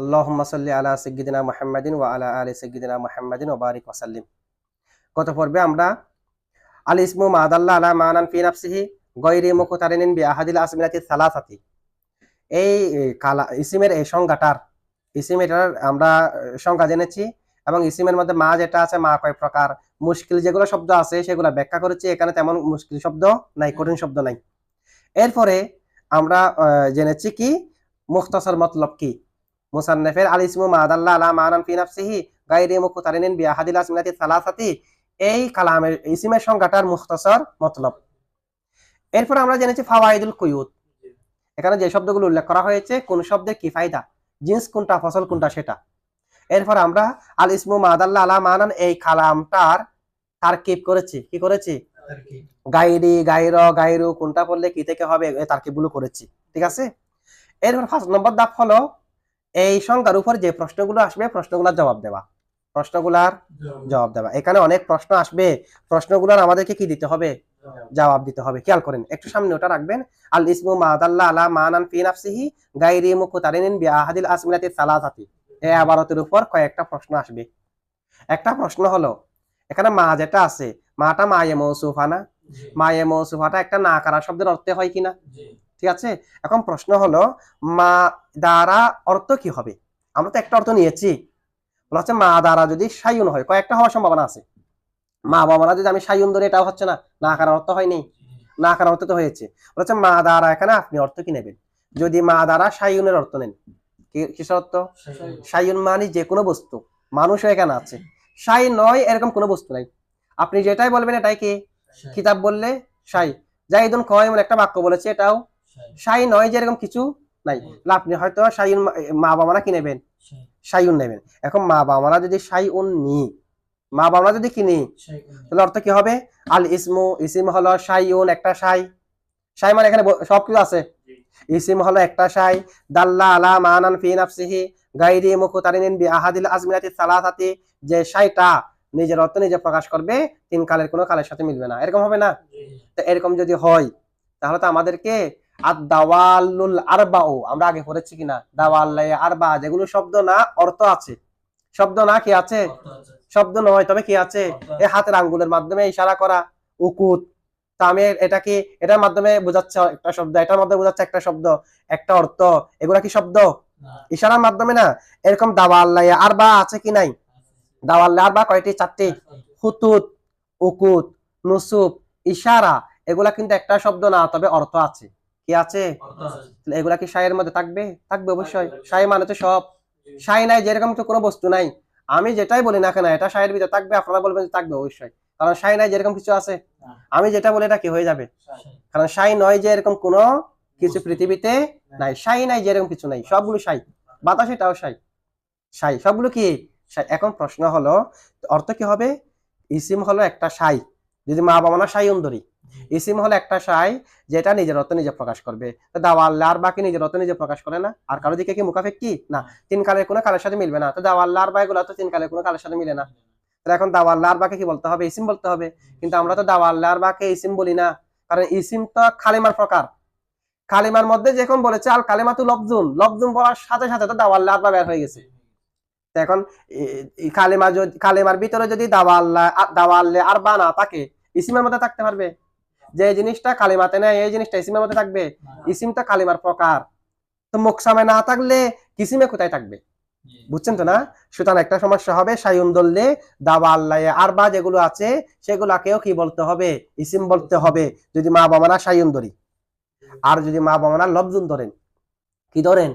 আল্লাহুম্মা সাল্লি আলা সাইয়্যিদিনা মুহাম্মাদিন ওয়া আলা আলি সাইয়্যিদিনা মুহাম্মাদিন ও বারিক ওয়া সাল্লিম গত পর্বে আমরা আল ইসমু মাদাল্লা আলা মানান ফি নাফসিহি গায়রি মুকতারিনিন বি আহাদিল আসমিনাতি সালাসাতি। এই কালা, ইসিমের এই সংজ্ঞাটার ইসিম এটার আমরা সংজ্ঞা জেনেছি এবং ইসিমের মধ্যে মা যেটা আছে, মা কয় প্রকার, মুশকিল যেগুলো শব্দ আছে সেগুলো ব্যাখ্যা করেছি, এখানে তেমন মুশকিল শব্দ নাই, কঠিন শব্দ নাই। এরপরে আমরা জেনেছি কি, মুখতাসার মতলব কি? মুসান্নাফের আল ইসমু মাদাল্লা আলা মানান ফি নাফসিহি গায়রি মুকতারিনিন বি আহাদিল আসমিনাতি সালাসাতি। এই কালামের ইসিমের সংজ্ঞাটার মুখতাসার মতলব। এরপর আমরা জেনেছি ফাওয়াইদুল কুয়ুত। এখানে যে শব্দগুলো উল্লেখ করা হয়েছে কোন শব্দের কি ফায়দা? জিন্স কোনটা ফসল কোনটা সেটা। এরপর আমরা আল ইসমু মাদাল্লা আলা মানান এই কালামটার তারকিব করেছি। কি করেছি? গাইরি গাইর গাইরু কোনটা পড়লে কি থেকে হবে এই তারকিবগুলো করেছি। ঠিক আছে? এরপর ফার্স্ট নম্বর ধাপ হলো এই সংখ্যার উপর যে প্রশ্নগুলো আসবে প্রশ্নগুলোর জবাব দেওয়া প্রশ্নগুলার জবাব দেওয়া এখানে অনেক প্রশ্ন আসবে। প্রশ্নগুলোর আমাদেরকে কি দিতে হবে? জবাব। দিতে হবে। খেয়াল করেন একটু সামনে ওটা রাখবেন। আল ইসমু মাদাল্লা আলা মানান ফি নাফসিহি গায়রি মুকতারিনিন বি আহাদিল আসমিনাতি সালাসাতি। এই আবারতের উপর কয়েকটা প্রশ্ন আসবে। একটা প্রশ্ন হলো এখানে মা যেটা আছে মাটা মায়ে মৌসুফা না মায়ে মৌসুফাটা একটা না কারা শব্দের অর্থে হয় কিনা? ঠিক আছে? এখন প্রশ্ন হলো মা দ্বারা অর্থ কি হবে? আমরা তো একটা অর্থ নিয়েছি। বলা হচ্ছে মা দ্বারা যদি সায়ুন হয় কয়েকটা হওয়ার সম্ভাবনা আছে। মা বাবারা যদি আমি সায়ুন ধরে এটাও হচ্ছে না। না কারা অর্থ হয়নি। না কারা অর্থ তো হয়েছে। বলা হচ্ছে মা দ্বারা এখানে আপনি অর্থ কি নেবেন? যদি মা দ্বারা সায়ুনের অর্থ নেন কিসের অর্থ? সায়ুন মানে যে কোনো বস্তু। মানুষও এখানে আছে। সাই নয় এরকম কোনো বস্তু নাই। আপনি যেটাই বলবেন এটাই কি? কিতাব বললে সাই জাইদুন কয় একটা বাক্য বলেছে এটাও সাই নয় যে এরকম কিছু নাই। আপনি হয়তো সাইউন মা বাবারা কি নেবেন সাইউন নেবেন। এখন মা বাবারা যদি সাইউন নি মা বাবারা যদি কিনি তাহলে অর্থ কি হবে? আল ইসমু ইসিম হলো সাইউন একটা সাই সাই মানে এখানে সবকিছু আছে। ইসিম হলো একটা সাই দাল্লা আলা মানান ফি নাফসিহি গায়রি মুকতারিনিন বি আহাদিল আজমিনাতি সালাসাতি। যে সাইটা নিজের অর্থ নিজে প্রকাশ করবে তিন কালের কোনো কালের সাথে মিলবে না। এরকম হবে না? তো এরকম যদি হয় তাহলে তো আমাদেরকে আর দাওয়ালুল আরবাও আমরা আগে পড়েছি কিনা? দাওয়াল্লাই আরবা যেগুলো শব্দ না অর্থ আছে। শব্দ না কি আছে? শব্দ নয় তবে কি আছে? এই হাতের আঙ্গুলের মাধ্যমে ইশারা করা উকুত। তা আমি এটাকে এটার মাধ্যমে বোঝাচ্ছে একটা শব্দ এটার মাধ্যমে বোঝাচ্ছে একটা শব্দ একটা অর্থ। এগুলা কি শব্দ? ইশারার মাধ্যমে না। এরকম দাওয়াল্লাই আরবা আছে কি নাই? দাওয়াল্লাই আরবা কয়টি? চারটি। হুতুত উকুত নুসুব ইশারা এগুলা কিন্তু একটা শব্দ না তবে অর্থ আছে। কি আছে? এগুলা কি সায়ের মধ্যে থাকবে? থাকবে অবশ্যই। সাই মানে তো সব। সাই নাই যেরকম তো কোনো বস্তু নাই। আমি যেটাই বলি না কেন এটা সায়ের ভিতরে থাকবে আপনারা বলবেন যে থাকবে অবশ্যই। কারণ সাই নাই যেরকম কিছু আছে। আমি যেটা বলি এটা কি হয়ে যাবে? কারণ সাই নয় যে এরকম কোনো কিছু পৃথিবীতে নাই। সাই নাই যেরকম কিছু নাই। সবগুলো সাই। বাতাসে এটাও সাই। সাই। সবগুলো কি? এখন প্রশ্ন হলো অর্থ কি হবে? ইসিম হলো একটা সাই। যদি মা বাবা না সাই ধরি ইসিম হলো একটা সাই যেটা নিজের অর্থ নিজে প্রকাশ করবে। তো দাওয়াল্লা আর বাকি নিজের অর্থ নিজে প্রকাশ করে না। আর কারও দিকে কি মুখাফেক কি? না। তিন কালের কোনো কালের সাথে মিলবে না। তো দাওয়াল্লা আর বা এগুলো তো তিন কালের কোনো কালের সাথে মিলে না। তাহলে এখন দাওয়াল্লা আর বাকে কি বলতে হবে? ইসিম বলতে হবে। কিন্তু আমরা তো দাওয়াল্লা আর বাকে ইসিম বলি না। কারণ ইসিম তো খালিমার প্রকার। কালিমার মধ্যে যখন বলেছে, আল কালিমা তো লফজুন লফজুন বলার সাথে সাথে তো দাওয়াল্লা আর বা বের হয়ে গেছে। এখন কালিমা যদি, কালিমার ভিতরে যদি দাওয়াল্লা দাওয়াল্লে আর বা না থাকে ইসিমের মধ্যে থাকতে পারবে। যে এই জিনিসটা কালিমাতে নেই এই জিনিসটা ইসিমের মধ্যে থাকবে। ইসিমটা কালিমার প্রকার। তো মোকসামে না থাকলে কিসিমে কোথায় থাকবে? বুঝছেন তো না? সুতরাং একটা সমস্যা হবে সায়ুন দললে দাবা আল্লাহ আর বা যেগুলো আছে সেগুলাকেও কি বলতে হবে? ইসিম বলতে হবে। যদি মা বাবারা সায়ুন ধরি আর যদি মা বাবারা লবজুন ধরেন কি ধরেন?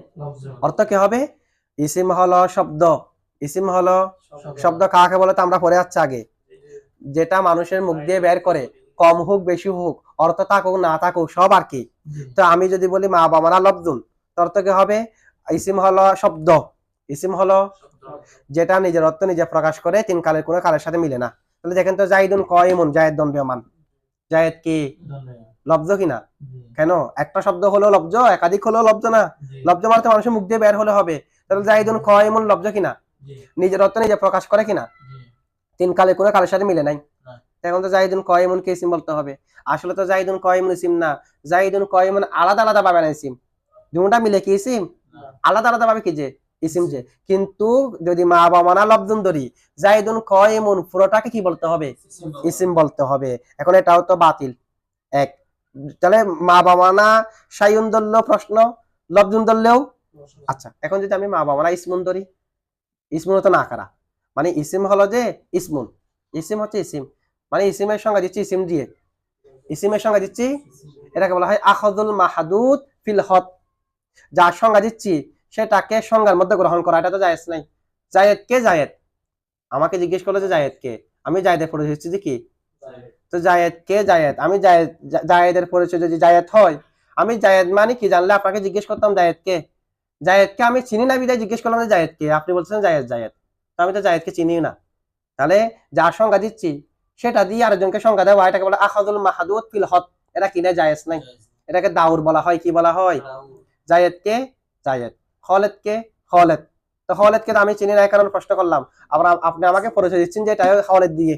অর্থ কি হবে? ইসিম হলো শব্দ। ইসিম হলো শব্দ। কাকে বলে তো আমরা পড়ে যাচ্ছি আগে। যেটা মানুষের মুখ দিয়ে বের করে। কম হোক বেশি হোক অর্থ থাকুক না থাকুক সব আর কি। তো আমি যদি বলি মা বাবারা লবজুন তো অর্থ কি হবে ইসিম হলো শব্দ। ইসিম হলো যেটা নিজের অর্থ নিজে প্রকাশ করে তিন কালের কোনো কালের সাথে মিলে না। তাহলে দেখেন তো জাইদুন কয়মন জায়েদ দণ্ডমান জায়েদ কি? লব্জ কিনা কেন? একটা শব্দ হলো লব্জ একাধিক হলো লব্জ না। লব্জ মারতে মানুষের মুখ দিয়ে বের হলে হবে। তাহলে জাইদুন কয়মন লব্জ কিনা নিজের অর্থ নিজে প্রকাশ করে কিনা তিন কালে কোনো কালের সাথে মিলে নাই। না। এখন তো জাইদুন কয়মন কে ইসিম বলতে হবে? আসলে তো জাইদুন কয়মন সিম না। জাইদুন কয়মন আলাদা আলাদা ভাবে না ইসিম দুটা মিলে কি সিম? আলাদা আলাদা ভাবে কি যে? ইসিম যে। কিন্তু যদি মা বাবা না লব্ধন ধরি জাইদুন কয়মুন পুরোটাকে কি বলতে হবে? ইসিম বলতে হবে। এখন এটাও তো বাতিল। এক। তাহলে মা বাবা না সাইউন ধরলেও প্রশ্ন, লব্ধুন ধরলেও? আচ্ছা এখন যদি আমি মা বাবা না ইসমুন ধরি ইসমুন তো না কারা মানে ইসিম হলো যে ইসমুন। ইসিম হচ্ছে ইসিম। মানে ইসিমের সংজ্ঞা দিচ্ছি ইসিম দিয়ে। ইসিমের সংজ্ঞা দিচ্ছি, এটাকে বলা হয় আখদুল মাহাদুদ ফিল হত যার সংজ্ঞা দিচ্ছি, সেটাকে সংজ্ঞার মধ্যে গ্রহণ করা, এটা তো জায়েজ নাই। জায়েদ কে জায়েদ? আমাকে জিজ্ঞেস করল যে জায়েদ কে। আমি জায়েদের পরিচয় দিচ্ছি যে কি? তো জায়েদ কে জায়েদ? আমি জায়েদ জায়েদের পরিচয় যদি জায়েদ হয়, আমি জায়েদ মানে কি জানলে আপনাকে জিজ্ঞেস করতাম জায়েদ কে? জায়েদকে আমি চিনি না বিদায় জিজ্ঞেস করলাম যে জায়েদ কে? আপনি বলছেন জায়েদ জায়েদ। তো আমি তো জায়েদকে চিনি না। তাহলে যার সংজ্ঞা দিচ্ছি সেটা দিয়ে আরেকজনকে সংজ্ঞা দেওয়া এটাকে বলে আখাদুল মাহাদুদ ফিল হত এটা কিনে জায়েজ নাই? এটাকে দাউর বলা হয় কি বলা হয়? জায়েদ কে জায়েদ। খলেদ কে খলেদ। তো খলেদকে তো আমি চিনি না কারণে প্রশ্ন করলাম। আবার আপনি আমাকে পরিচয় দিচ্ছেন যে এটা খলেদ দিয়ে।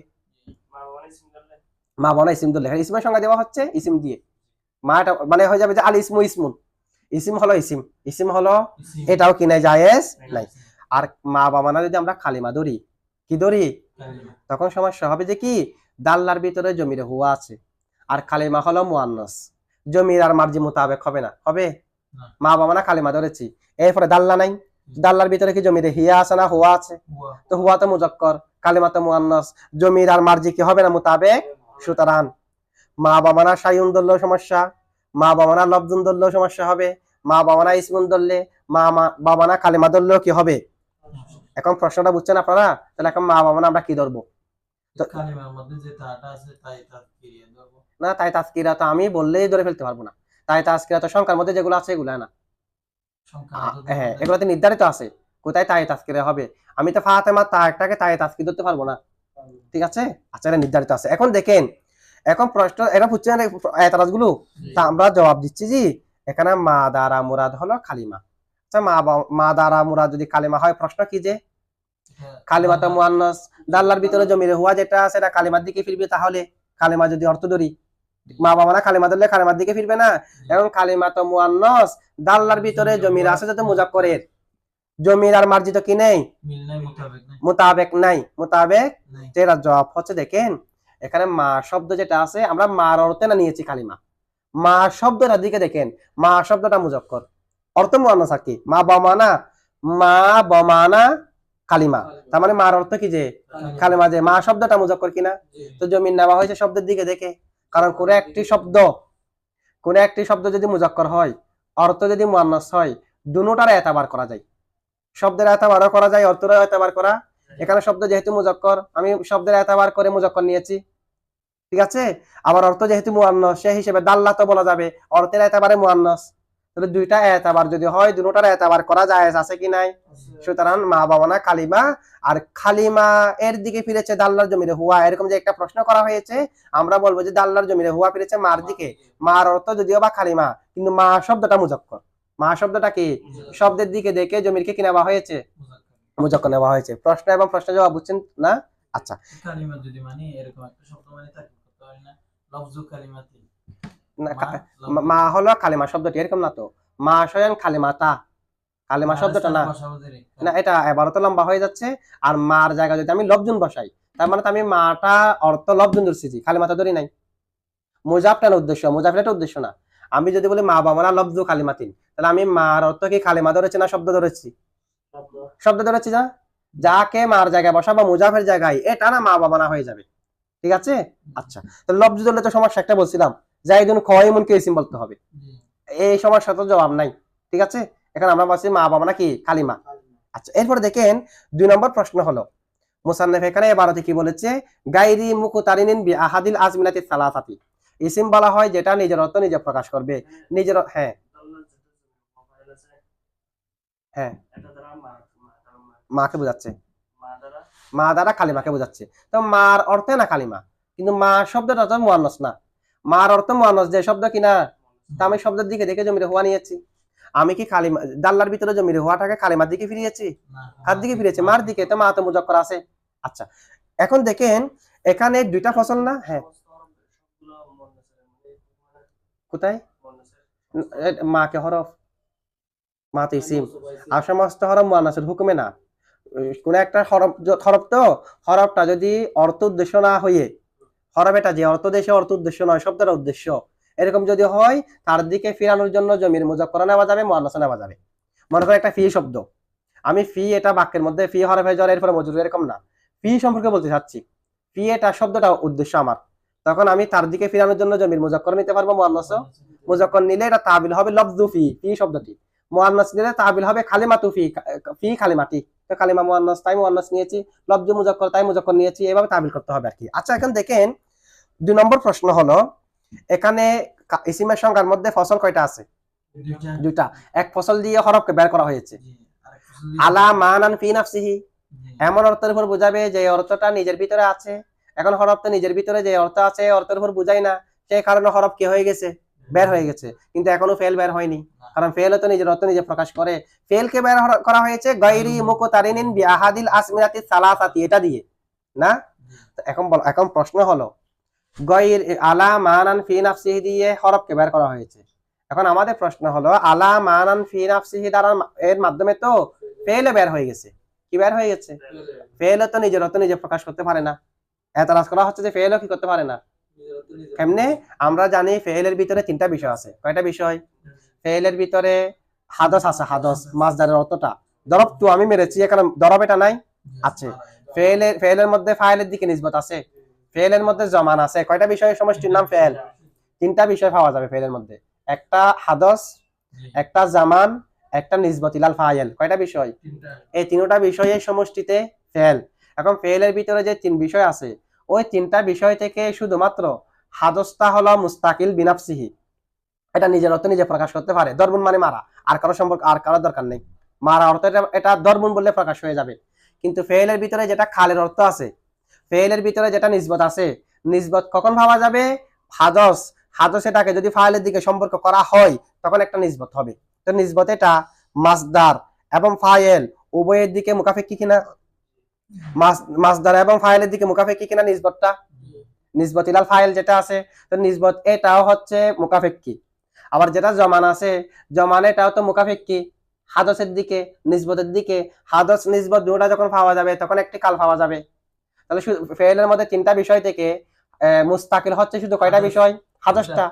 মা বনা ইসিম দুল্লাহ ইসমের সংজ্ঞা দেওয়া হচ্ছে ইসিম দিয়ে। মা এটা মানে হয়ে যাবে যে আল ইসমু ইসমুন। ইসিম হলো ইসিম। ইসিম হলো এটাও কিনে জায়েজ নাই। আর মা বাবা না যদি আমরা খালিমা ধরি কি ধরি? তখন সমস্যা হবে যে কি? দাল্লার ভিতরে জমির হুয়া আছে। আর কালিমা হলো মুয়ান্নাস। জমির আর মার্জি মোতাবেক হবে না। হবে? মা বাবা না কালিমা ধরেছি। এরপরে দাল্লা নাই। দাল্লার ভিতরে কি জমিরে হিয়া আছে না হুয়া আছে? তো হুয়া তো মুজক্কর। কালিমা তো মুয়ান্নাস। জমির আর মার্জি কি হবে না মোতাবেক? সুতরাং মা বাবা না সাইউন ধরলেও সমস্যা। মা বাবা না লব্দুন ধরলেও সমস্যা হবে। মা বাবা না ইসমুন ধরলে মা বাবা না কালিমা ধরলেও কি হবে? এখন প্রশ্নটা বুঝছেন আপনারা? তাহলে এখন মা বাবা আমরা কি ধরবো? না তাই তাস্কিরা তো আমি বললেই ধরে ফেলতে পারব না। তাই তাস্কিরা তো সংখ্যার মধ্যে যেগুলো আছে এগুলো না? হ্যাঁ এগুলোতে নির্ধারিত আছে। কোথায় তাই তাস্কিরা হবে? আমি তো ফাতেমা তারটাকে তাই তাস্কি ধরতে পারব না। ঠিক আছে? আচ্ছা এটা নির্ধারিত আছে। এখন দেখেন এখন প্রশ্ন এটা বুঝছেন এতরাজগুলো তা আমরা জবাব দিচ্ছি জি এখানে মা দ্বারা মুরাদ হলো আচ্ছা মা বা- মা দ্বারা মুরাদ যদি কালিমা হয় প্রশ্ন কি যে? হ্যাঁ, কালিমা তো মুয়ান্নাস। দাল্লার ভিতরে জমিরে হুয়া যেটা আছে এটা কালিমার দিকে ফিরবে তাহলে কালিমা যদি অর্থ ধরি মা বাবা না কালিমা ধরলে কালিমার দিকে ফিরবে না। এবং কালিমা তো মুয়ান্নাস দাল্লার ভিতরে জমির আছে যাতে মুজাক্করের। জমির আর মার্জিত কি নেই? মোতাবেক নাই। মোতাবেক যেটা জবাব হচ্ছে দেখেন এখানে মা শব্দ যেটা আছে আমরা মার অর্থে না নিয়েছি কালিমা। মা শব্দটার দিকে দেখেন মা শব্দটা মুজক্কর। অর্থ মুয়ান্নাস আর কি মা বমানা মা বমানা কালিমা। তার মানে মার অর্থ কি যে? কালিমা। যে। মা শব্দটা মুজক্কর কিনা। তো জমিন নেওয়া হয়েছে শব্দের দিকে দেখে। কারণ কোন একটি শব্দ কোন একটি শব্দ যদি মুজাক্কর হয় অর্থ যদি মুয়ান্নাস হয় দুটার এতাবার করা যায়। শব্দের এতাবারও করা যায় অর্থের এতাবার করা। এখানে শব্দ যেহেতু মুজাক্কর আমি শব্দের এতাবার করে মুজাক্কর নিয়েছি। ঠিক আছে? আবার অর্থ যেহেতু মুয়ান্নাস সেই হিসেবে দাল্লা তো বলা যাবে অর্থের এতাবারে মুয়ান্নাস। তাহলে দুইটা এতাবার যদি হয় দুটার এতাবার করা যায় আছে কি নাই? সুতরাং মা বাবা না কালিমা আর খালিমা এর দিকে ফিরেছে দাল্লার জমিরে হুয়া। এরকম যে একটা প্রশ্ন করা হয়েছে আমরা বলব যে দাল্লার জমিরে হুয়া ফিরেছে মার দিকে। মার অর্থ যদিও বা খালিমা কিন্তু মা শব্দটা মুজক্কর। মা শব্দটা কি? শব্দের দিকে দেখে জমিরকে কি নেওয়া হয়েছে? মোজাক্কার। নেওয়া হয়েছে। প্রশ্ন এবং প্রশ্ন জবাব বুঝছেন না? আচ্ছা। কালিমা যদি মানে এরকম একটা শব্দ মানে হয় না? লফজু কালিমাতি। মা। হলো কালিমা শব্দটি এরকম না তো। মা স্বয়ং কালিমাতা। কালিমা শব্দটা না। না এটা এবারও তো লম্বা হয়ে যাচ্ছে। আর মার জায়গায় যদি আমি লবজুন বসাই তার মানে আমি মাটা অর্থ লবজুন ধরছি খালি মাথা ধরি নাই। মুজাফটা উদ্দেশ্য মুজাফটা উদ্দেশ্য না। আমি যদি বলি মা বাবা না লব্জু কালিমাতিন তাহলে আমি মার অর্থ কি কালিমা ধরেছি না শব্দ ধরেছি? শব্দ ধরেছি না যাকে মার জায়গায় বসা বা মুজাফের জায়গায় এটা না মা বাবা না হয়ে যাবে। ঠিক আছে? আচ্ছা তো লব্জু ধরলে তো সমস্যা একটা বলছিলাম। জাইদুন খয়মুন কে ইসিম বলতে হবে? এই সমস্যা তো জবাব নাই ঠিক আছে? এখানে আমরা বলছি মা বাবা নাকি কালিমা? আচ্ছা এরপরে দেখেন দুই নম্বর প্রশ্ন হলো মুসান্নফ এখানে এবারতে কি বলেছে? গাইরি মুকুতারিনিন বি আহাদিল আজমিনাতি সালাসাতি। ইসিম বলা হয় যেটা নিজের অর্থ নিজে প্রকাশ করবে। নিজের হ্যাঁ। হ্যাঁ। মাকে বোঝাচ্ছে। মা দ্বারা কালিমাকে বোঝাচ্ছে। তো মার অর্থে না কালিমা? কিন্তু মা শব্দটা তো মুয়ান্নস না। মার অর্থ মুয়ান্নস যে শব্দ কিনা? তা আমি শব্দের দিকে দেখে জমিরে হওয়া নিয়েছি। আমি কি কালিমা দাল্লার ভিতরে জমিরে হওয়াটাকে কালিমার দিকে ফিরিয়েছি? কার দিকে ফিরেছে মার দিকে। তো মা তো মুজক্কর আছে। আচ্ছা এখন দেখেন এখানে দুইটা ফসল না? হ্যাঁ। কোথায়? মাকে হরফ। মাতু ইসিম। আর সমস্ত হরফ মুয়ান্নাসের হুকুমে না। কোন একটা হরফ হরফ তো হরফটা যদি অর্থ উদ্দেশ্য না হয়ে হরফ এটা যে অর্থ দেশে, অর্থ উদ্দেশ্য নয়, শব্দের উদ্দেশ্য। এরকম যদি হয়, তার দিকে ফিরানোর জন্য জমির মুজাক্কর নেওয়া যাবে মুয়ান্নাসে নেওয়া যাবে। মনে করো একটা ফি শব্দ। আমি ফি এটা বাক্যের মধ্যে, ফি হরফে জ্বর এরপরে মজুর এরকম না। ফি সম্পর্কে বলতে চাচ্ছি। ফি এটা শব্দটা উদ্দেশ্য আমার। তখন আমি তার দিকে ফিরানোর জন্য জমির মুজাক্কর নিতে পারব মুয়ান্নাস মুজাক্কর নিলে এটা তাবিল হবে লফজু ফি ফি শব্দটি। মুয়ান্নাস নিলে তাবিল হবে কালিমাতু ফি ফি কালিমাটি তো কালিমা মুয়ান্নাস তাই মুয়ান্নাস নিয়েছি লফজু মুজাক্কর তাই মুজাক্কর নিয়েছি, এভাবে তাবিল করতে হবে আর কি। আচ্ছা এখন দেখেন দুই নম্বর প্রশ্ন হলো এখানে ইসিমের সংখ্যার মধ্যে ফসল কয়টা আছে? দুইটা। দুইটা। এক ফসল দিয়ে হরফকে বের করা হয়েছে। আলা মানান ফি নাফসিহি। এমন অর্থের উপর বোঝাবে যে অর্থটা নিজের ভিতরে আছে। এখন হরফ তো নিজের ভিতরে যে অর্থ আছে অর্থের উপর বুঝাই না। সেই কারণে হরফ কি হয়ে গেছে? বের হয়ে গেছে। কিন্তু এখনও ফেল বের হয়নি। কারণ ফেল তো নিজের অর্থ নিজে প্রকাশ করে। ফেলকে বের করা হয়েছে? গৈরি মুকতারিনিন বি আহাদিল আসমিনাতি সালাসাতি এটা দিয়ে। না? এখন বল এখন প্রশ্ন হলো গৈর আলা মানান ফি নাফসিহি দিয়ে হরফকে বের করা হয়েছে। এখন আমাদের প্রশ্ন হলো, আলা মানান ফি নাফসিহি দ্বারা এর মাধ্যমে তো ফেলে বের হয়ে গেছে। কি বের হয়ে গেছে? ফেল তো নিজের অর্থ নিজে প্রকাশ করতে পারে না। এতরাজ করা হচ্ছে যে ফেলও কি করতে পারে না। কেমনে? আমরা জানি ফেলের ভিতরে তিনটা বিষয় আছে। কয়টা বিষয়? ফেলের ভিতরে হাদস আছে, হাদস মাছদারের অর্থটা। দরব তো আমি মেরেছি, এখানে দরব এটা নাই? আছে। ফেলের ফেলের মধ্যে ফাইলের দিকে নিসবত আছে। ফেলের মধ্যে জমান আছে। কয়টা বিষয়ের সমষ্টির নাম ফেল তিনটা বিষয় পাওয়া যাবে ফেলের মধ্যে। একটা হাদস একটা জামান একটা নিসবত ইলাল ফাইল কয়টা বিষয়? এই তিনটা বিষয়ের সমষ্টিতে ফেল এখন ফেলের ভিতরে যে তিন বিষয় আছে ওই তিনটা বিষয় থেকে শুধুমাত্র হাদসটা হলো মুস্তাকিল বিনাফসিহি। এটা নিজের অর্থ নিজে প্রকাশ করতে পারে। দরবুন মানে মারা। আর কারও সম্পর্ক আর কারও দরকার নেই। মারা অর্থ এটা দরবুন বললে প্রকাশ হয়ে যাবে। কিন্তু ফেলের ভিতরে যেটা খালের অর্থ আছে ফেলের ভিতরে যেটা নিসবত আছে, নিসবত কখন ভাবা যাবে? হাদস। হাদস এটাকে যদি ফাইলের দিকে সম্পর্ক করা হয়, তখন একটা নিসবত হবে। তো নিসবত এটা মাসদার এবং ফাইল উভয়ের দিকে মুখাফেক্ষি কিনা? মাস মাসদার এবং ফাইলের দিকে মুখাফেক্ষি কিনা নিসবতটা? নিসবত ইলাল ফাইল যেটা আছে, তো নিসবত এটাও হচ্ছে মুখাফেক্ষি আবার যেটা জমান আছে, জমান এটাও তো মুখাফেক্ষি হাদসের দিকে, নিসবতের দিকে। হাদস, নিসবত দুটা যখন পাওয়া যাবে, তখন একটি কাল পাওয়া যাবে। তাহলে শুধু ফেলের মধ্যে তিনটা বিষয় থেকে মুস্তাকিল হচ্ছে শুধু কয়টা। বিষয়? হাদসটা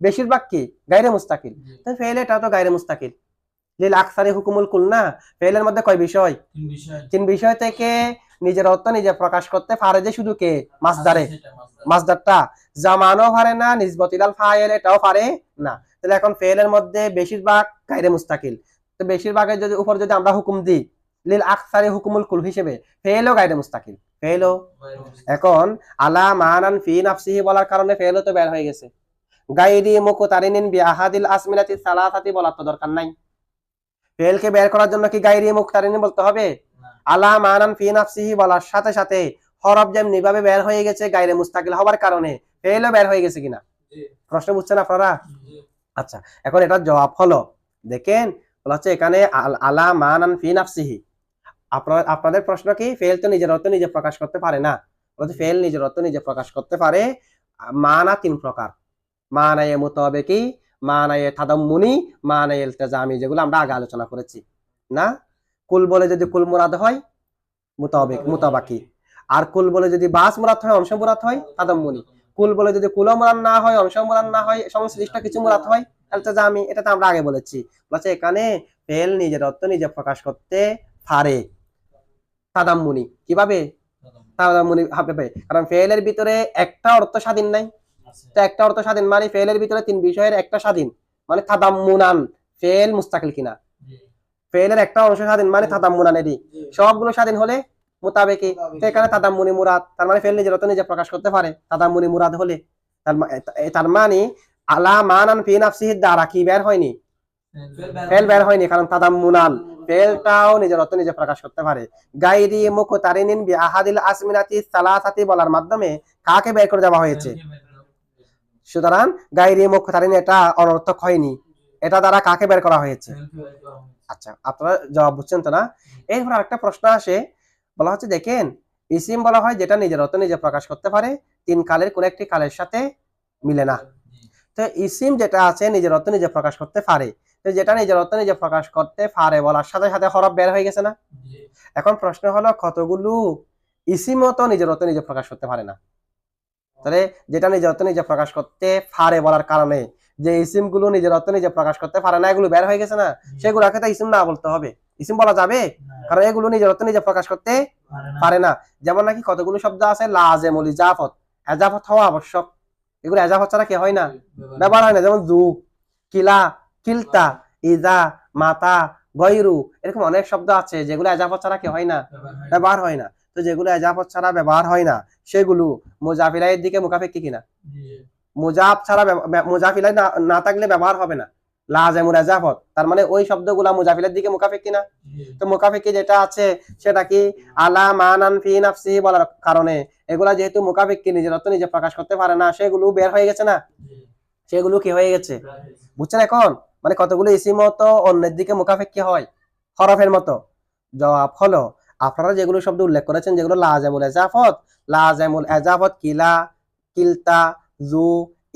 বেশিরভাগ কি? গাইরে মুস্তাকিল। জি, তো ফেল এটাও তো গাইরে মুস্তাকিল। লিল আকসারি হুকুমুল কুল না ফেলের মধ্যে কয় বিষয়? তিন বিষয়। থেকে নিজের অর্থ নিজে প্রকাশ করতে পারে যে শুধু কে? মাসদারে। মাসদারটা। জামানও পারে না নিসবত ইলাল ফাইল এটাও পারে না। তাহলে এখন ফেলের মধ্যে বেশিরভাগ গাইরে মুস্তাকিল। তো বেশিরভাগের যদি উপর যদি আমরা হুকুম দিই লিল আকসারি হুকুমুল কুল হিসেবে ফেলও গাইরে মুস্তাকিল। বসে। এখন আলা মানান ফি নাফসিহি বলার কারণে ফেলও তো বের হয়ে গেছে। গাইদি গাইরি মুকতারিনিন বি আহাদিল আসমিনাতি সালাসাতি বলার তো দরকার নাই। ফেলকে বের করার জন্য কি গাইরি মুকতারিনিন বলতে হবে? আলা মানান ফি নাফসিহি বলার সাথে সাথে হরফ যেমনি ভাবে বের হয়ে গেছে গাইরে মুস্তাকিল হওয়ার কারণে ফেলও বের হয়ে গেছে কিনা? জি, প্রশ্ন বুঝছেন আপনারা? জি, আচ্ছা এখন এটার জবাব হলো দেখেন বলা হচ্ছে এখানে আলা মানান ফি নাফসিহি। আপনার, আপনাদের প্রশ্ন কি? ফেল তো নিজের অর্থ নিজে প্রকাশ করতে পারে না। বলছে ফেল নিজের অর্থ নিজে প্রকাশ করতে পারে। মানা তিন প্রকার। মানায়ে মুতাবেকি, মানায়ে তাদাম্মুনি, মানায়ে ইলতিজামি, যেগুলো আমরা আগে আলোচনা করেছি। না? কুল বলে যদি কুল মুরাদ হয়, মুতাবেক, মুতাবাকি। আর কুল বলে যদি বাস মুরাদ হয়, অংশ মুরাদ হয়, তাদাম্মুনি। কুল বলে যদি কুল মুরাদ না হয় অংশ মুরাদ না হয়, সংশ্লিষ্ট কিছু মুরাদ হয়, ইলতিজামি, এটা তো আমরা আগে বলেছি। বলছে এখানে ফেল নিজের অর্থ নিজে প্রকাশ করতে পারে। তাদাম্মুনি কীভাবে? তাদাম্মুনি হবে কারণ ফেলের ভিতরে একটা অর্থ স্বাধীন নাই। তো একটা অর্থ স্বাধীন মানে ফেলের ভিতরে তিন বিষয়ের একটা স্বাধীন। মানে তাদাম্মুনান ফেল মুস্তাকিল কিনা। ফেলের একটা অংশ স্বাধীন মানে তাদাম্মুনানেরই সবগুলো স্বাধীন হলে মোতাবেকে এখানে তাদাম্মুনি মুরাদ তার মানে ফেল নিজের নিজে প্রকাশ করতে পারে। তাদাম্মুনি মুরাদ হলে। তার মানে আলা মানান ফি নাফসিহির দ্বারা কি বের হয়নি? ফেল বের হয়নি। কারণ তাদাম্মুনান ফেলটাও নিজের অর্থ নিজে প্রকাশ করতে পারে। গাইরি মুখ তারিনিন আহাদিল আসমিনাতি সালাসাতি বলার মাধ্যমে কাকে বের করে দেওয়া হয়েছে। সুতরাং গাইরি মুখ তারিন এটা অনর্থক হয়নি। এটা দ্বারা কাকে বের করা হয়েছে। আচ্ছা আপনারা জবাব বুঝছেন তো না? এরপর আরেকটা প্রশ্ন আসে। বলা হচ্ছে, দেখেন, ইসিম বলা হয় যেটা নিজের অর্থ নিজে প্রকাশ করতে পারে, তিন কালের কোন একটি কালের সাথে মিলে না। তো ইসিম যেটা আছে নিজের অর্থ নিজে প্রকাশ করতে পারে। তো যেটা নিজের অর্থ নিজে প্রকাশ করতে পারে বলার সাথে সাথে হরফ বের হয়ে গেছে না? এখন প্রশ্ন হলো কতগুলো ইসিমও তো নিজের অর্থ নিজে প্রকাশ করতে পারে না? তাহলে যেটা নিজের অর্থ নিজে প্রকাশ করতে পারে বলার কারণে যে ইসিমগুলো নিজের অর্থ নিজে প্রকাশ করতে পারে না এগুলো বের হয়ে গেছে না? সেগুলোকে তো ইসিম না বলতে হবে। ইসিম বলা যাবে কারণ এগুলো নিজের অর্থ নিজে প্রকাশ করতে পারে না। যেমন নাকি কতগুলো শব্দ আছে? লাজেমুল ইজাফত। এজাফত হওয়া আবশ্যক। এগুলো এজাফত ছাড়া কি হয় না? ব্যবহার হয় না। যেমন জু কিলা কিলতা ইজা মাতা, গৈরু এরকম অনেক শব্দ আছে, যেগুলো এজাফত ছাড়া কি হয় না? ব্যবহার হয় না। তো যেগুলো এজাফত ছাড়া ব্যবহার হয় না, সেগুলো মুজাফিলাইয়ের দিকে মুখাফেক্ষি কিনা? মুজাফ ছাড়া ব্যব- না- থাকলে ব্যবহার হবে না। এজাফত, তার মানে ওই শব্দগুলা মুজাফিলের দিকে মুখাফেক্ষি না তো মুখাফেক্ষি যেটা আছে, সেটা কি? আলা মানান ফি নাফসিহি বলার কারণে। এগুলা যেহেতু মুখাফেক্ষি নিজের নিজে প্রকাশ করতে পারে না, সেগুলো বের হয়ে গেছে না? সেগুলো কি হয়ে গেছে? বুঝছেন এখন? মানে কতগুলো ইসিম মতো অন্যের দিকে মুখাফেক্ষি হয়? হরফের মতো। জবাব হলো, আপনারা যেগুলো শব্দ উল্লেখ করেছেন, যেগুলো লাজেমুল এজাফত লাজেমুল এজাফত কিলা, কিলতা, জু,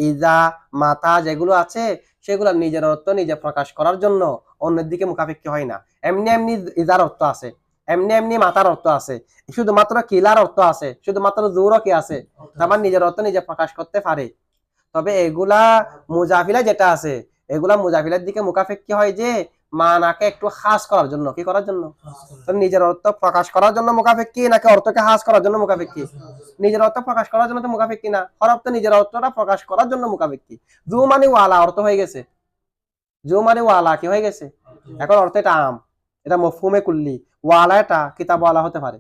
ইজা মাথা যেগুলো আছে, সেগুলো নিজের অর্থ নিজে প্রকাশ করার জন্য অন্যের দিকে মুখাপেক্ষি হয় না। এমনি এমনি ইজার অর্থ আছে, এমনি এমনি মাথার অর্থ আছে, শুধুমাত্র কিলার অর্থ আছে, শুধুমাত্র জুরও কি আছে, তার মানে নিজের অর্থ নিজে প্রকাশ করতে পারে। তবে এগুলা মুজাফিলা যেটা আছে এগুলা মুজাফিলার দিকে মুখাপেক্ষি হয় যে মানাকে একটু হাস করার জন্য। কি করার জন্য? নিজের অর্থ প্রকাশ করার জন্য মুখাপেক্ষি নাকি অর্থকে হাস করার জন্য মুখাপেক্ষি? নিজের অর্থ প্রকাশ করার জন্য তো মুখাপেক্ষি না। হরফ তো নিজের অর্থটা প্রকাশ করার জন্য মুখাপেক্ষি। জু মানে ওয়ালা অর্থ হয়ে গেছে। জু মানে ওয়ালা কি হয়ে গেছে? এখন অর্থ এটা আম। এটা মফহুমে কুল্লি। ওয়ালা এটা কিতাব ওয়ালা হতে পারে।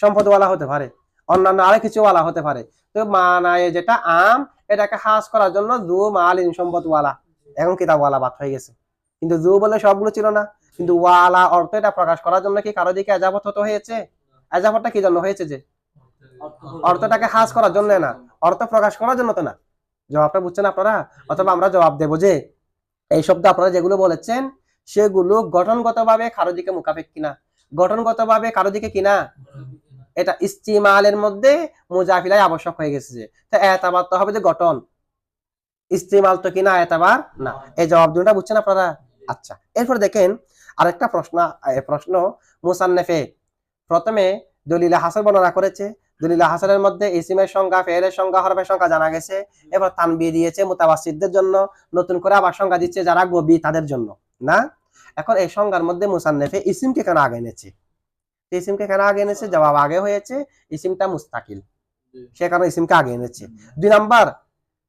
সম্পদ ওয়ালা হতে পারে। অন্যান্য আরও কিছু ওয়ালা হতে পারে। তো মানায় যেটা আম এটাকে হাস করার জন্য জু মালিন সম্পদ ওয়ালা এখন কিতাব ওয়ালা বাদ হয়ে গেছে। কিন্তু জু বলে সবগুলো ছিল না। কিন্তু ওয়ালা অর্থ এটা প্রকাশ করার জন্য কি কারও দিকে এজাবত হতে হয়েছে? এজাবতটা কি জন্য হয়েছে যে? অর্থটাকে হাস করার জন্য না। অর্থ প্রকাশ করার জন্য তো না। জবাবটা বুঝছেন আপনারা? অথবা আমরা জবাব দেবো যে, এই শব্দ আপনারা যেগুলো বলেছেন, সেগুলো গঠনগতভাবে কারও দিকে মুখাপেক্ষি না গঠনগতভাবে কারও দিকে কিনা? এটা ইস্তিমালের মধ্যে মুজাফিলাই আবশ্যক হয়ে গেছে যে। তো এতাবার তো হবে যে গঠন। ইস্তিমাল তো কিনা এতাবার না। এই জবাব দুটা বুঝছেন আপনারা? আচ্ছা এরপর দেখেন আরেকটা প্রশ্ন প্রশ্ন মুসান্নেফে। প্রথমে দলিলা হাসান বর্ণনা করেছে। দলিলা হাসানের মধ্যে ইসিমের সংজ্ঞা ফেরের সংজ্ঞা হরফের সংখ্যা জানা গেছে। এবার তানবি দিয়েছে মুতাবাসিদদের জন্য। নতুন করে আবার সংজ্ঞা দিচ্ছে যারা গবি তাদের জন্য। না? এখন এই সংজ্ঞার মধ্যে মুসান্নেফে ইসিমকে কেন আগে এনেছে? ইসিমকে কেন আগে এনেছে? জবাব আগে হয়েছে ইসিমটা মুস্তাকিল। সে কারণে ইসিমকে আগে এনেছে। দুই নাম্বার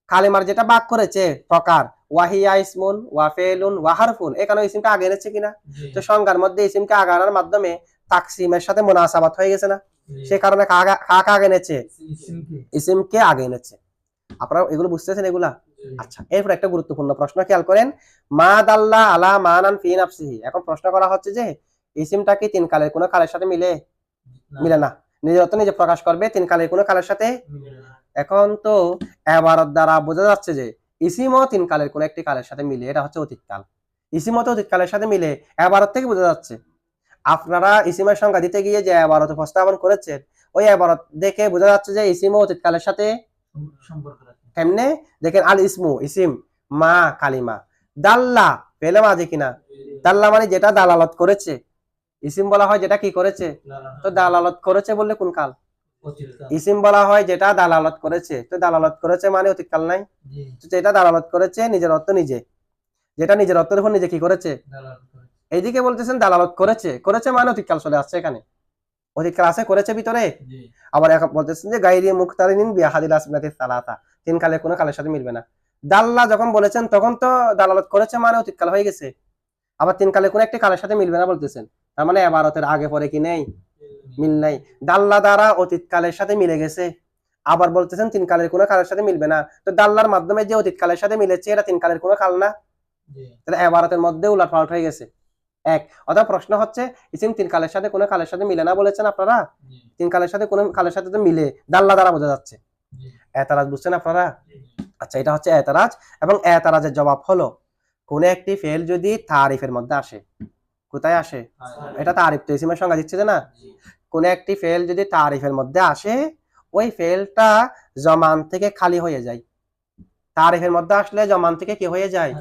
কালেমার যেটা বাক করেছে প্রকার ওয়াহিয়া ইসমুন ওয়াফেলুন ওয়াহারফুন এখানে ইসিমটা আগে এনেছে কিনা? তো সংজ্ঞার মধ্যে ইসিমকে আগে আনার মাধ্যমে তাকসিমের সাথে মোনাসাবাত হয়ে গেছে না? সে কারণে কাকা কাকে আগে এনেছে? ইসিমকে আগে এনেছে। আপনারা এগুলো বুঝতেছেন এগুলা? আচ্ছা এরপর একটা গুরুত্বপূর্ণ প্রশ্ন খেয়াল করেন। মা দাল্লা আলা মানান ফি নাফসিহি। এখন প্রশ্ন করা হচ্ছে যে ইসিমটা কি তিন কালের কোন কালের সাথে মিলে? মিলে না। নিজের অর্থ নিজে প্রকাশ করবে তিন কালের কোনো কালের সাথে এখন তো এবারত দ্বারা বোঝা যাচ্ছে যে ইসিমও তিন কালের কোনো একটি কালের সাথে মিলে, এটা হচ্ছে অতীতকাল। ইসিমও তো অতীতকালের সাথে মিলে, এবারত থেকে বোঝা যাচ্ছে। আপনারা ইসিমের সংখ্যা দিতে গিয়ে যে এবারত উপস্থাপন করেছেন, ওই এবারত দেখে বোঝা যাচ্ছে যে ইসিমও অতীতকালের সাথে সম্পর্ক কেমনে? দেখেন, আল ইসমু, ইসিম, মা, কালিমা। দাল্লা পেলে মাঝে কিনা? দাল্লা মানে যেটা দালালত করেছে। ইসিম বলা হয় যেটা কি করেছে? তো দালালত করেছে বললে কোন কাল? ইসিম বলা হয় যেটা দালালত করেছে। তো দালালত করেছে মানে অতীতকাল নাই? তো যেটা দালালত করেছে নিজের অর্থ নিজে। যেটা নিজের অর্থের উপর নিজে কি করেছে? এইদিকে বলতেছেন দালালত করেছে। করেছে মানে অতীতকাল চলে আসছে এখানে। অতীতকাল আছে করেছে ভিতরে? আবার এখন বলতেছেন যে গাইরি মুখতারিন বিয়াহাদিল আসমাতি সালাতা। তিন কালে কোনো কালের সাথে মিলবে না। দাল্লা যখন বলেছেন তখন তো দালালত করেছে মানে অতিকাল হয়ে গেছে। আবার তিন কালে কোনো একটি কালের সাথে মিলবে না বলতেছেন। তার মানে এবারতের আগে পরে কি নেই? মিল নাই। দাল্লা দ্বারা অতীতকালের সাথে মিলে গেছে। আবার বলতেছেন তিন কালের কোনো কালের সাথে মিলবে না। তো দাল্লার মাধ্যমে যে অতীতকালের সাথে মিলেছে এটা তিন কালের কোনো কাল না? তাহলে এবারতের মধ্যে উলাট পালট হয়ে গেছে। এক অথবা প্রশ্ন হচ্ছে ইসিম তিন কালের সাথে কোনো কালের সাথে মিলে না বলেছেন আপনারা? তিন কালের সাথে কোনো কালের সাথে তো মিলে। দাল্লা দ্বারা বোঝা যাচ্ছে। এতারাজ বুঝছেন আপনারা? আচ্ছা এটা হচ্ছে এতারাজ এবং এতারাজের জবাব হলো কোন একটি ফেল যদি তারিফের মধ্যে আসে। কোথায় আসে? এটা তারিফ তো ইসিমের সংজ্ঞা দিচ্ছে যে না। কোন একটি ফেল যদি তারিফের মধ্যে আসে ওই ফেলটা জমান থেকে খালি হয়ে যায়। তারিফের মধ্যে আসলে জমান থেকে কি হয়ে যায়?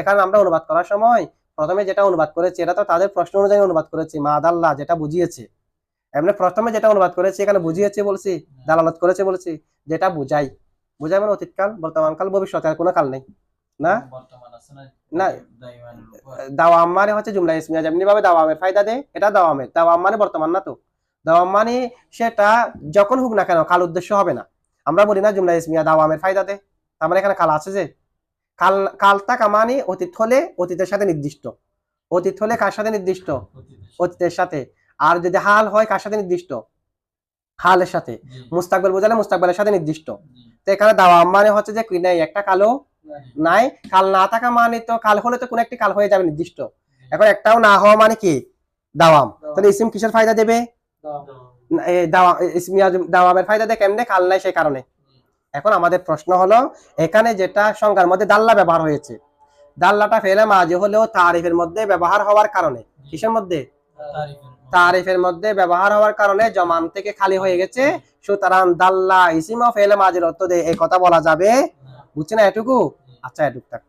এখানে আমরা অনুবাদ করার সময় প্রথমে যেটা অনুবাদ করেছি এটা তো তাদের প্রশ্ন অনুযায়ী অনুবাদ করেছি মা আদাল্লাহ যেটা বুঝিয়েছে। এমনি প্রথমে যেটা অনুবাদ করেছি এখানে বুঝিয়েছে বলছি দালালত করেছে বলছি যেটা বুঝাই। বুঝাই মানে অতীতকাল বর্তমানকাল ভবিষ্যতে আর কোনো কাল নেই। না? বর্তমান আছে না। দাওয়াম মানে হচ্ছে জুমলা ইসমিয়া যেমনি ভাবে দাওয়ামের ফায়দা দেয় এটা দাওয়ামের দাওয়াম মানে বর্তমান না তো। দাওয়াম মানে সেটা যখন হোক না কেন কাল উদ্দেশ্য হবে না। আমরা বলি না জুমলা ইসমিয়া দাওয়ামের ফায়দা দেয় তার মানে এখানে কাল আছে যে কাল কাল থাকা মানে অতীত হলে অতীতের সাথে নির্দিষ্ট। অতীত হলে কার সাথে নির্দিষ্ট? অতীতের সাথে। আর যদি হাল হয় কার সাথে নির্দিষ্ট? হালের সাথে। মুস্তাকবেল বোঝালে মুস্তাকবেলের সাথে নির্দিষ্ট। তো এখানে দাওয়াম মানে হচ্ছে যে কি একটা কালো নাই কাল না থাকা মানে তো কাল হলে তো কোন একটি কাল হয়ে যাবে নির্দিষ্ট। এখন একটাও না হওয়া মানে কি? দাওয়াম। তাহলে ইসিম কিসের ফায়দা দেবে? দাওয়ামের ফায়দা দেয় কেমনে? কাল নাই সেই কারণে। এখন আমাদের প্রশ্ন হলো এখানে যেটা সংখ্যার মধ্যে দাল্লা ব্যবহার হয়েছে দাল্লাটা ফেলে মাঝে হলেও তারিফের মধ্যে ব্যবহার হওয়ার কারণে। কিসের মধ্যে? তারিফের মধ্যে। ব্যবহার হওয়ার কারণে জমান থেকে খালি হয়ে গেছে। সুতরাং দাল্লা ইসিম ফেলে মাঝের অর্থ দেয় এই কথা বলা যাবে। বুঝছে না এটুকু? এটুকু থাক